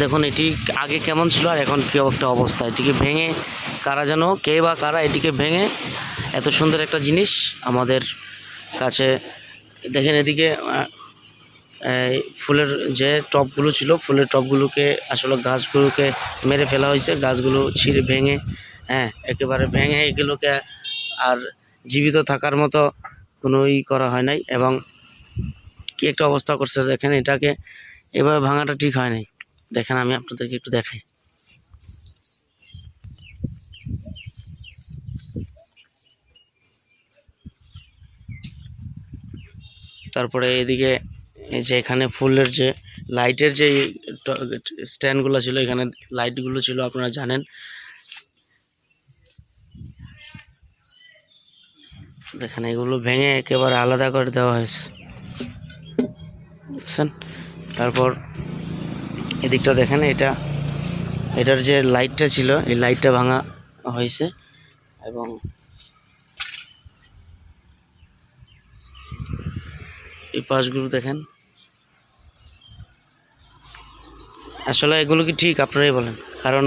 দেখুন, এটি আগে কেমন ছিল আর এখন কী একটা অবস্থা? এটিকে ভেঙে কারা যেন, কে বা কারা এটিকে ভেঙে এত সুন্দর একটা জিনিস আমাদের কাছে, দেখেন এদিকে ফুলের যে টপগুলো ছিল, ফুলের টপগুলোকে আসলে গাছগুলোকে মেরে ফেলা হয়েছে, গাছগুলো ছিঁড়ে ভেঙে হ্যাঁ একেবারে ভেঙে এগুলোকে আর জীবিত থাকার মতো কোনো ই করা হয় নাই এবং কি একটা অবস্থা করছে, দেখেন এটাকে, এভাবে ভাঙাটা ঠিক হয় নাই। দেখেন, আমি আপনাদেরকে একটু দেখাই। তারপরে এদিকে যে এখানে ফুলের যে লাইটের যে স্ট্যান্ডগুলো ছিল, এখানে লাইটগুলো ছিল, আপনারা জানেন। দেখেন, এগুলো ভেঙে একেবারে আলাদা করে দেওয়া হয়েছে। তারপর এদিকটা দেখেন, এটা, এটার যে লাইটটা ছিল, এই লাইটটা ভাঙা হয়েছে এবং এই পাশগুলো দেখেন। আসলে এগুলো কি ঠিক? আপনারাই বলেন। কারণ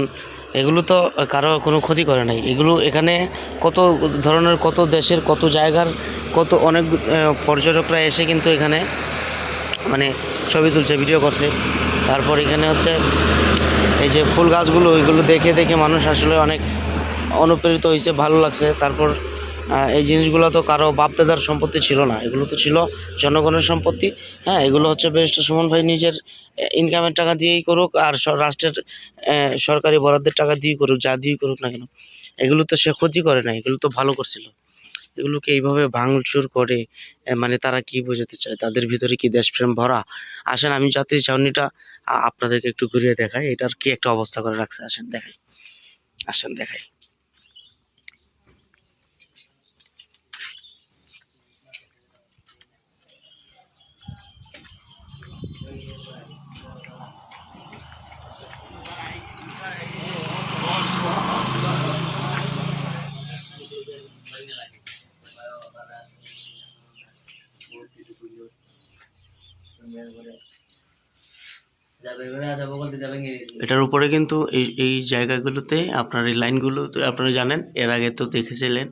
এগুলো তো কারও কোনো ক্ষতি করে নাই। এগুলো এখানে কত ধরনের, কত দেশের, কত জায়গার, কত অনেক পর্যটকরা এসে কিন্তু এখানে মানে ছবি তুলছে, ভিডিও করছে। তারপর এখানে হচ্ছে এই যে ফুল গাছগুলো, ওইগুলো দেখে দেখে মানুষ আসলে অনেক অনুপ্রেরিত হয়েছে, ভালো লাগছে। তারপর এই জিনিসগুলো তো কারও বাপদাদার সম্পত্তি ছিল না। এগুলো তো ছিল জনগণের সম্পত্তি। হ্যাঁ এগুলো হচ্ছে ব্যারিস্টার সুমন ভাই নিজের ইনকামের টাকা দিয়েই করুক আর রাষ্ট্রের সরকারি বরাদ্দের টাকা দিয়েই করুক, যা দিয়েই করুক না কেন। এগুলো তো সে ক্ষতি করে না এগুলো তো ভালো করছিল। এগুলোকে এইভাবে ভাঙচুর করে মানে তারা কি বোঝাতে চায়? তাদের ভিতরে কি দেশপ্রেম ভরা? আসেন, আমি যাতে ছাউনিটা আপনাদেরকে একটু ঘুরিয়ে দেখাই। এটার কি একটা অবস্থা করে রাখছে? আসেন, দেখাই। আসেন, দেখাই। এটার উপরে কিন্তু এই এই জায়গাগুলোতে আপনার এই লাইনগুলো তো আপনারা জানেন এর আগে তো দেখেছিলেন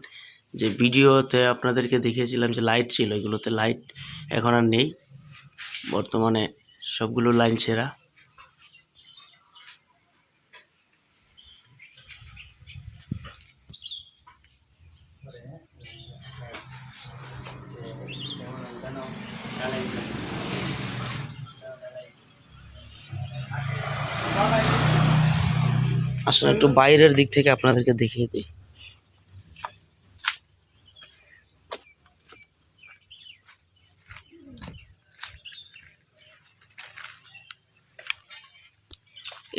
যে ভিডিওতে আপনাদেরকে দেখিয়েছিলাম যে লাইট ছিল এগুলোতে লাইট এখন আর নেই বর্তমানে সবগুলো লাইন ছেঁড়া আসলে একটু বাইরের দিক থেকে আপনাদেরকে দেখিয়ে দিই।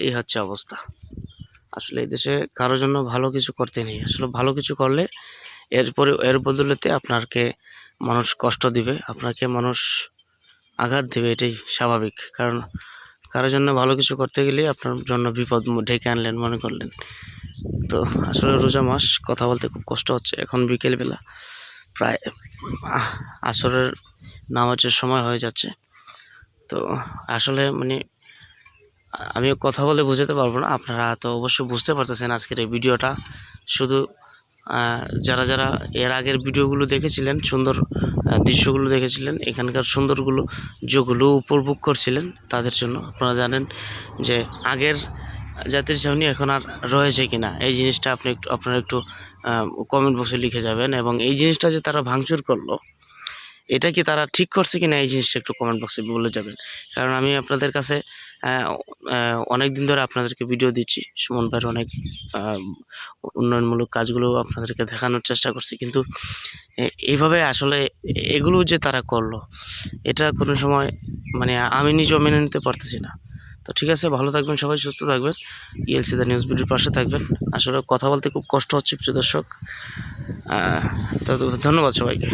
এই হচ্ছে অবস্থা। আসলে এই দেশে কারোর জন্য ভালো কিছু করতে নেই। আসলে ভালো কিছু করলে এরপরে এর বদলেতে আপনাকে মানুষ কষ্ট দিবে আপনাকে মানুষ আঘাত দিবে এটাই স্বাভাবিক। কারণ কারোর জন্য ভালো কিছু করতে গেলে আপনার জন্য বিপদ ঢেকে আনলেন, মনে করলেন। তো আসলে রোজা মাস কথা বলতে খুব কষ্ট হচ্ছে। এখন বিকেলবেলা প্রায় আসরের নামাজের সময় হয়ে যাচ্ছে। তো আসলে মানে আমি কথা বলে বোঝাতে পারব না। আপনারা তো অবশ্যই বুঝতে পারতেছেন আজকের এই ভিডিওটা। শুধু যারা যারা এর আগের ভিডিওগুলো দেখেছিলেন, সুন্দর দৃশ্যগুলো দেখেছিলেন, এখানকার সুন্দরগুলো, যেগুলো উপভোগ করছিলেন তাদের জন্য। আপনারা জানেন যে আগের জাতির ছাউনি এখন আর রয়েছে কিনা। এই জিনিসটা আপনি একটু, আপনারা একটু কমেন্ট বক্সে লিখে যাবেন এবং এই জিনিসটা যে তারা ভাঙচুর করল এটা কি তারা ঠিক করছে কি না এই জিনিসটা একটু কমেন্ট বক্সে বলে যাবেন। কারণ আমি আপনাদের কাছে অনেক দিন ধরে আপনাদেরকে ভিডিও দিচ্ছি। সুমন ভাইয়ের অনেক উন্নয়নমূলক কাজগুলো আপনাদেরকে দেখানোর চেষ্টা করছি। কিন্তু এইভাবে আসলে এগুলো যে তারা করল, এটা কোনো সময় মানে আমি নিজেও মেনে নিতে পারতেছি না। তো ঠিক আছে, ভালো থাকবেন সবাই, সুস্থ থাকবেন। ইএলসি দ্য নিউজ ভিডিওর পাশে থাকবেন। আসলে কথা বলতে খুব কষ্ট হচ্ছে, প্রিয় দর্শক। তো ধন্যবাদ সবাইকে।